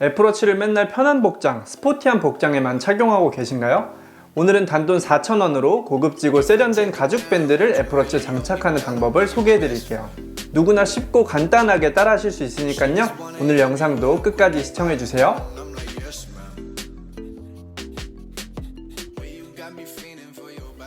애플워치를 맨날 편한 복장, 스포티한 복장에만 착용하고 계신가요? 오늘은 단돈 4,000원으로 고급지고 세련된 가죽 밴드를 애플워치에 장착하는 방법을 소개해 드릴게요. 누구나 쉽고 간단하게 따라 하실 수 있으니까요. 오늘 영상도 끝까지 시청해 주세요.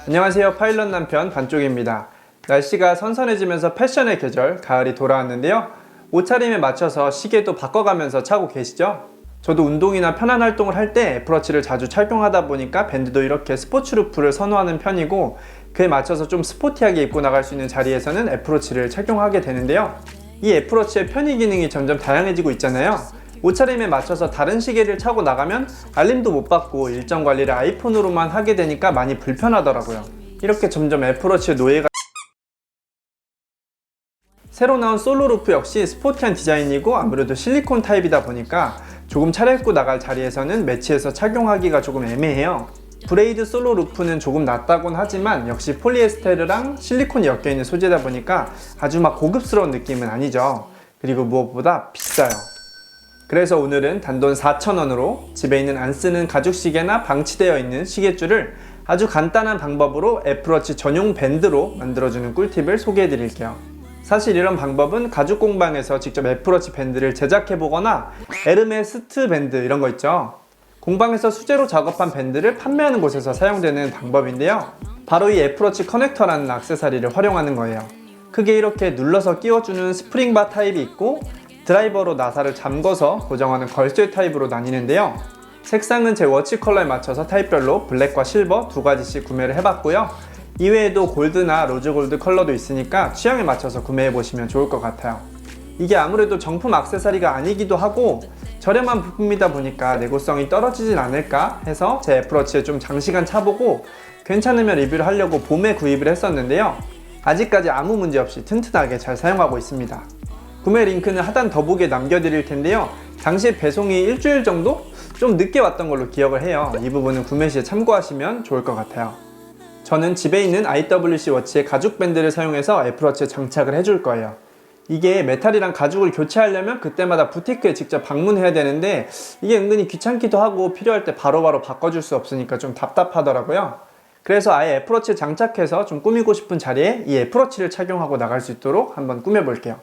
안녕하세요. 파일럿 남편 반쪽입니다. 날씨가 선선해지면서 패션의 계절, 가을이 돌아왔는데요. 옷차림에 맞춰서 시계도 바꿔가면서 차고 계시죠? 저도 운동이나 편한 활동을 할 때 애플워치를 자주 착용하다 보니까 밴드도 이렇게 스포츠 루프를 선호하는 편이고 그에 맞춰서 좀 스포티하게 입고 나갈 수 있는 자리에서는 애플워치를 착용하게 되는데요. 이 애플워치의 편의 기능이 점점 다양해지고 있잖아요. 옷차림에 맞춰서 다른 시계를 차고 나가면 알림도 못 받고 일정 관리를 아이폰으로만 하게 되니까 많이 불편하더라고요. 이렇게 점점 애플워치의 노예가 새로 나온 솔로 루프 역시 스포티한 디자인이고 아무래도 실리콘 타입이다 보니까 조금 차려입고 나갈 자리에서는 매치해서 착용하기가 조금 애매해요. 브레이드 솔로 루프는 조금 낫다곤 하지만 역시 폴리에스테르랑 실리콘이 엮여있는 소재다 보니까 아주 막 고급스러운 느낌은 아니죠. 그리고 무엇보다 비싸요. 그래서 오늘은 단돈 4,000원으로 집에 있는 안 쓰는 가죽 시계나 방치되어 있는 시계줄을 아주 간단한 방법으로 애플워치 전용 밴드로 만들어주는 꿀팁을 소개해 드릴게요. 사실 이런 방법은 가죽 공방에서 직접 애플워치 밴드를 제작해 보거나 에르메 스트 밴드 이런 거 있죠. 공방에서 수제로 작업한 밴드를 판매하는 곳에서 사용되는 방법인데요. 바로 이 애플워치 커넥터라는 액세서리를 활용하는 거예요. 크게 이렇게 눌러서 끼워주는 스프링바 타입이 있고 드라이버로 나사를 잠궈서 고정하는 걸쇠 타입으로 나뉘는데요. 색상은 제 워치 컬러에 맞춰서 타입별로 블랙과 실버 두 가지씩 구매를 해봤고요. 이외에도 골드나 로즈 골드 컬러도 있으니까 취향에 맞춰서 구매해 보시면 좋을 것 같아요. 이게 아무래도 정품 액세서리가 아니기도 하고 저렴한 부품이다 보니까 내구성이 떨어지진 않을까 해서 제 애플워치에 좀 장시간 차보고 괜찮으면 리뷰를 하려고 봄에 구입을 했었는데요. 아직까지 아무 문제 없이 튼튼하게 잘 사용하고 있습니다. 구매 링크는 하단 더보기에 남겨드릴 텐데요. 당시 배송이 일주일 정도? 좀 늦게 왔던 걸로 기억을 해요. 이 부분은 구매 시에 참고하시면 좋을 것 같아요. 저는 집에 있는 IWC 워치의 가죽 밴드를 사용해서 애플워치에 장착을 해줄 거예요. 이게 메탈이랑 가죽을 교체하려면 그때마다 부티크에 직접 방문해야 되는데 이게 은근히 귀찮기도 하고 필요할 때 바로 바로 바꿔줄 수 없으니까 좀 답답하더라고요. 그래서 아예 애플워치에 장착해서 좀 꾸미고 싶은 자리에 이 애플워치를 착용하고 나갈 수 있도록 한번 꾸며볼게요.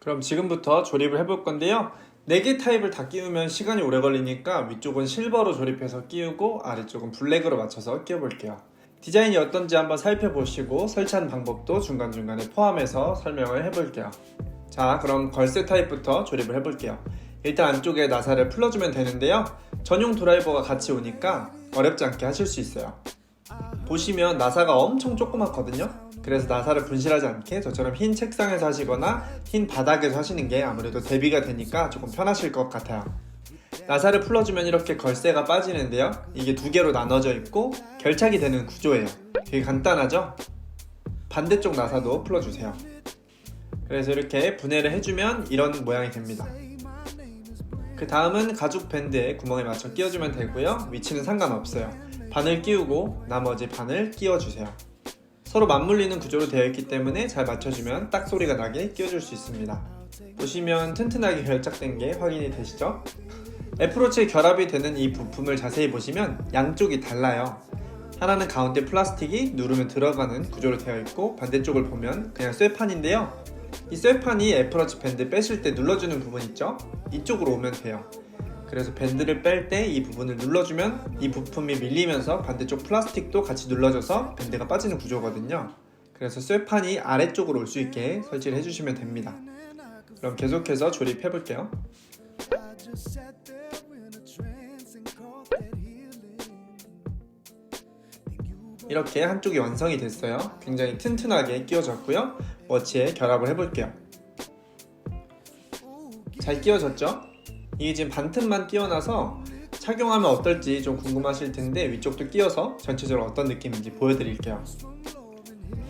그럼 지금부터 조립을 해볼 건데요. 4개 타입을 다 끼우면 시간이 오래 걸리니까 위쪽은 실버로 조립해서 끼우고 아래쪽은 블랙으로 맞춰서 끼워볼게요. 디자인이 어떤지 한번 살펴보시고 설치하는 방법도 중간중간에 포함해서 설명을 해볼게요. 자, 그럼 걸쇠 타입부터 조립을 해볼게요. 일단 안쪽에 나사를 풀어주면 되는데요. 전용 드라이버가 같이 오니까 어렵지 않게 하실 수 있어요. 보시면 나사가 엄청 조그맣거든요. 그래서 나사를 분실하지 않게 저처럼 흰 책상에서 하시거나 흰 바닥에서 하시는 게 아무래도 대비가 되니까 조금 편하실 것 같아요. 나사를 풀어주면 이렇게 걸쇠가 빠지는데요. 이게 두 개로 나눠져 있고 결착이 되는 구조예요. 되게 간단하죠? 반대쪽 나사도 풀어주세요. 그래서 이렇게 분해를 해주면 이런 모양이 됩니다. 그 다음은 가죽 밴드에 구멍에 맞춰 끼워주면 되고요. 위치는 상관없어요. 반을 끼우고 나머지 반을 끼워주세요. 서로 맞물리는 구조로 되어 있기 때문에 잘 맞춰주면 딱 소리가 나게 끼워줄 수 있습니다. 보시면 튼튼하게 결착된 게 확인이 되시죠? 애플워치에 결합이 되는 이 부품을 자세히 보시면 양쪽이 달라요. 하나는 가운데 플라스틱이 누르면 들어가는 구조로 되어 있고 반대쪽을 보면 그냥 쇠판인데요. 이 쇠판이 애플워치 밴드 빼실 때 눌러주는 부분 있죠? 이쪽으로 오면 돼요. 그래서 밴드를 뺄 때 이 부분을 눌러주면 이 부품이 밀리면서 반대쪽 플라스틱도 같이 눌러져서 밴드가 빠지는 구조거든요. 그래서 쇠판이 아래쪽으로 올 수 있게 설치를 해주시면 됩니다. 그럼 계속해서 조립해 볼게요. 이렇게 한쪽이 완성이 됐어요. 굉장히 튼튼하게 끼워졌고요. 워치에 결합을 해볼게요. 잘 끼워졌죠? 이게 지금 반틈만 끼워놔서 착용하면 어떨지 좀 궁금하실 텐데 위쪽도 끼워서 전체적으로 어떤 느낌인지 보여드릴게요.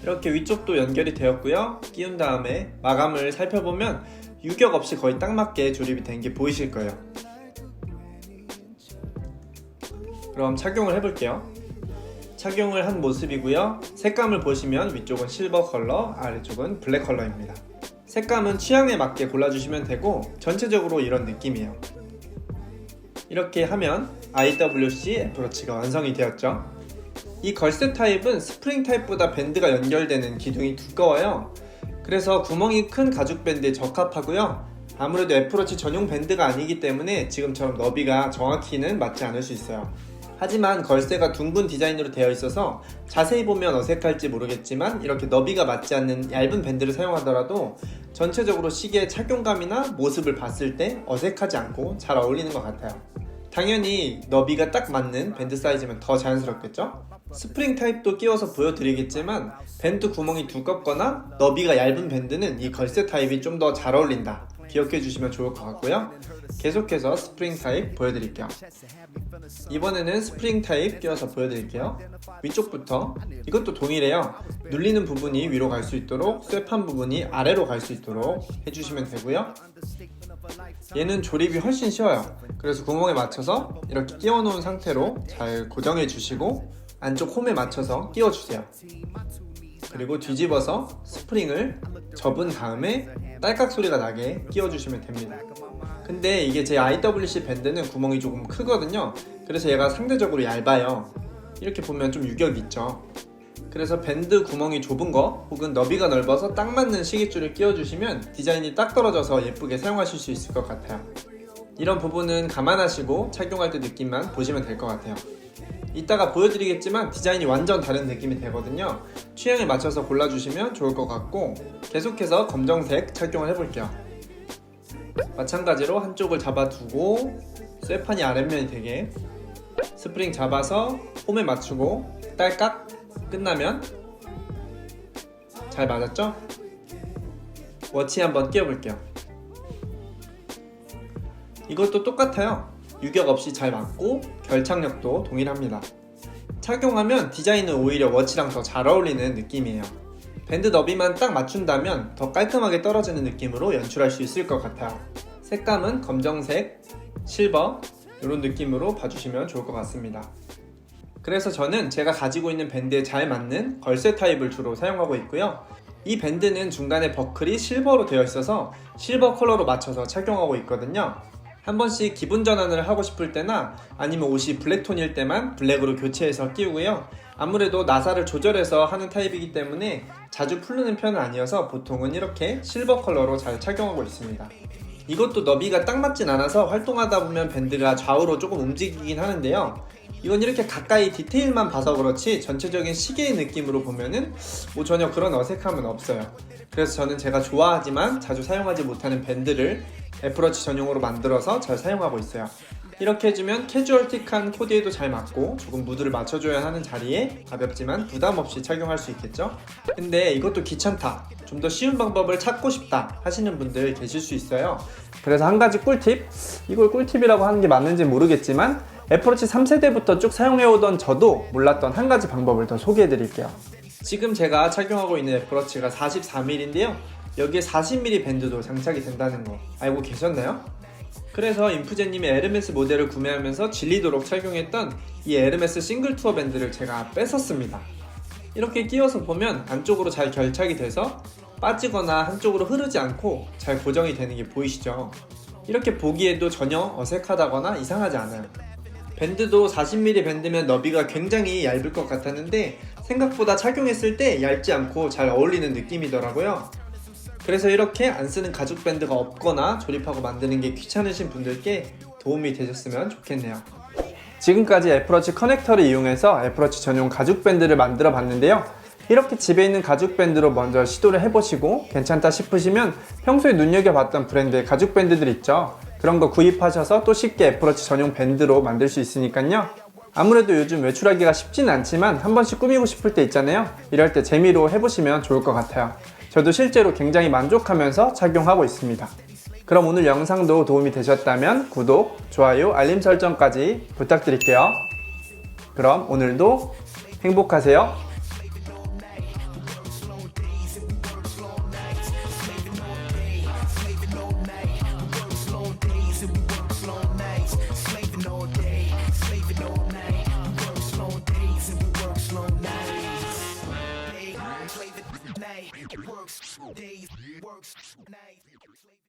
이렇게 위쪽도 연결이 되었고요. 끼운 다음에 마감을 살펴보면 유격 없이 거의 딱 맞게 조립이 된 게 보이실 거예요. 그럼 착용을 해볼게요. 착용을 한 모습이고요. 색감을 보시면 위쪽은 실버 컬러, 아래쪽은 블랙 컬러입니다. 색감은 취향에 맞게 골라주시면 되고 전체적으로 이런 느낌이에요. 이렇게 하면 IWC 애플워치가 완성이 되었죠. 이 걸쇠 타입은 스프링 타입보다 밴드가 연결되는 기둥이 두꺼워요. 그래서 구멍이 큰 가죽 밴드에 적합하고요. 아무래도 애플워치 전용 밴드가 아니기 때문에 지금처럼 너비가 정확히는 맞지 않을 수 있어요. 하지만 걸쇠가 둥근 디자인으로 되어 있어서 자세히 보면 어색할지 모르겠지만 이렇게 너비가 맞지 않는 얇은 밴드를 사용하더라도 전체적으로 시계의 착용감이나 모습을 봤을 때 어색하지 않고 잘 어울리는 것 같아요. 당연히 너비가 딱 맞는 밴드 사이즈면 더 자연스럽겠죠? 스프링 타입도 끼워서 보여드리겠지만 밴드 구멍이 두껍거나 너비가 얇은 밴드는 이 걸쇠 타입이 좀 더 잘 어울린다. 기억해 주시면 좋을 것 같고요. 계속해서 스프링 타입 보여드릴게요. 이번에는 스프링 타입 끼워서 보여드릴게요. 위쪽부터 이것도 동일해요. 눌리는 부분이 위로 갈 수 있도록 쇠판 부분이 아래로 갈 수 있도록 해주시면 되고요. 얘는 조립이 훨씬 쉬워요. 그래서 구멍에 맞춰서 이렇게 끼워 놓은 상태로 잘 고정해 주시고 안쪽 홈에 맞춰서 끼워 주세요. 그리고 뒤집어서 스프링을 접은 다음에 딸깍 소리가 나게 끼워 주시면 됩니다. 근데 이게 제 IWC 밴드는 구멍이 조금 크거든요. 그래서 얘가 상대적으로 얇아요. 이렇게 보면 좀 유격 있죠. 그래서 밴드 구멍이 좁은 거 혹은 너비가 넓어서 딱 맞는 시계줄을 끼워주시면 디자인이 딱 떨어져서 예쁘게 사용하실 수 있을 것 같아요. 이런 부분은 감안하시고 착용할 때 느낌만 보시면 될 것 같아요. 이따가 보여드리겠지만 디자인이 완전 다른 느낌이 되거든요. 취향에 맞춰서 골라주시면 좋을 것 같고 계속해서 검정색 착용을 해볼게요. 마찬가지로 한쪽을 잡아두고 쇠판이 아랫면이 되게 스프링 잡아서 홈에 맞추고 딸깍 끝나면 잘 맞았죠? 워치 한번 끼워볼게요. 이것도 똑같아요. 유격 없이 잘 맞고 결착력도 동일합니다. 착용하면 디자인은 오히려 워치랑 더 잘 어울리는 느낌이에요. 밴드 너비만 딱 맞춘다면 더 깔끔하게 떨어지는 느낌으로 연출할 수 있을 것 같아요. 색감은 검정색, 실버 이런 느낌으로 봐주시면 좋을 것 같습니다. 그래서 저는 제가 가지고 있는 밴드에 잘 맞는 걸쇠 타입을 주로 사용하고 있고요. 이 밴드는 중간에 버클이 실버로 되어 있어서 실버 컬러로 맞춰서 착용하고 있거든요. 한 번씩 기분 전환을 하고 싶을 때나 아니면 옷이 블랙톤일 때만 블랙으로 교체해서 끼우고요. 아무래도 나사를 조절해서 하는 타입이기 때문에 자주 풀리는 편은 아니어서 보통은 이렇게 실버 컬러로 잘 착용하고 있습니다. 이것도 너비가 딱 맞진 않아서 활동하다 보면 밴드가 좌우로 조금 움직이긴 하는데요. 이건 이렇게 가까이 디테일만 봐서 그렇지 전체적인 시계의 느낌으로 보면은 뭐 전혀 그런 어색함은 없어요. 그래서 저는 제가 좋아하지만 자주 사용하지 못하는 밴드를 애플워치 전용으로 만들어서 잘 사용하고 있어요. 이렇게 해주면 캐주얼틱한 코디에도 잘 맞고 조금 무드를 맞춰줘야 하는 자리에 가볍지만 부담 없이 착용할 수 있겠죠? 근데 이것도 귀찮다. 좀 더 쉬운 방법을 찾고 싶다 하시는 분들 계실 수 있어요. 그래서 한 가지 꿀팁? 이걸 꿀팁이라고 하는 게 맞는지 모르겠지만 애플워치 3세대부터 쭉 사용해오던 저도 몰랐던 한 가지 방법을 더 소개해 드릴게요. 지금 제가 착용하고 있는 애플워치가 44mm인데요. 여기에 40mm 밴드도 장착이 된다는 거 알고 계셨나요? 그래서 인프제님의 에르메스 모델을 구매하면서 질리도록 착용했던 이 에르메스 싱글 투어 밴드를 제가 뺐었습니다. 이렇게 끼워서 보면 안쪽으로 잘 결착이 돼서 빠지거나 한쪽으로 흐르지 않고 잘 고정이 되는 게 보이시죠? 이렇게 보기에도 전혀 어색하다거나 이상하지 않아요. 밴드도 40mm 밴드면 너비가 굉장히 얇을 것 같았는데 생각보다 착용했을 때 얇지 않고 잘 어울리는 느낌이더라고요. 그래서 이렇게 안 쓰는 가죽 밴드가 없거나 조립하고 만드는 게 귀찮으신 분들께 도움이 되셨으면 좋겠네요. 지금까지 애플워치 커넥터를 이용해서 애플워치 전용 가죽 밴드를 만들어 봤는데요. 이렇게 집에 있는 가죽 밴드로 먼저 시도를 해보시고 괜찮다 싶으시면 평소에 눈여겨봤던 브랜드의 가죽 밴드들 있죠. 그런 거 구입하셔서 또 쉽게 애플워치 전용 밴드로 만들 수 있으니까요. 아무래도 요즘 외출하기가 쉽진 않지만 한 번씩 꾸미고 싶을 때 있잖아요. 이럴 때 재미로 해보시면 좋을 것 같아요. 저도 실제로 굉장히 만족하면서 착용하고 있습니다. 그럼 오늘 영상도 도움이 되셨다면 구독, 좋아요, 알림 설정까지 부탁드릴게요. 그럼 오늘도 행복하세요.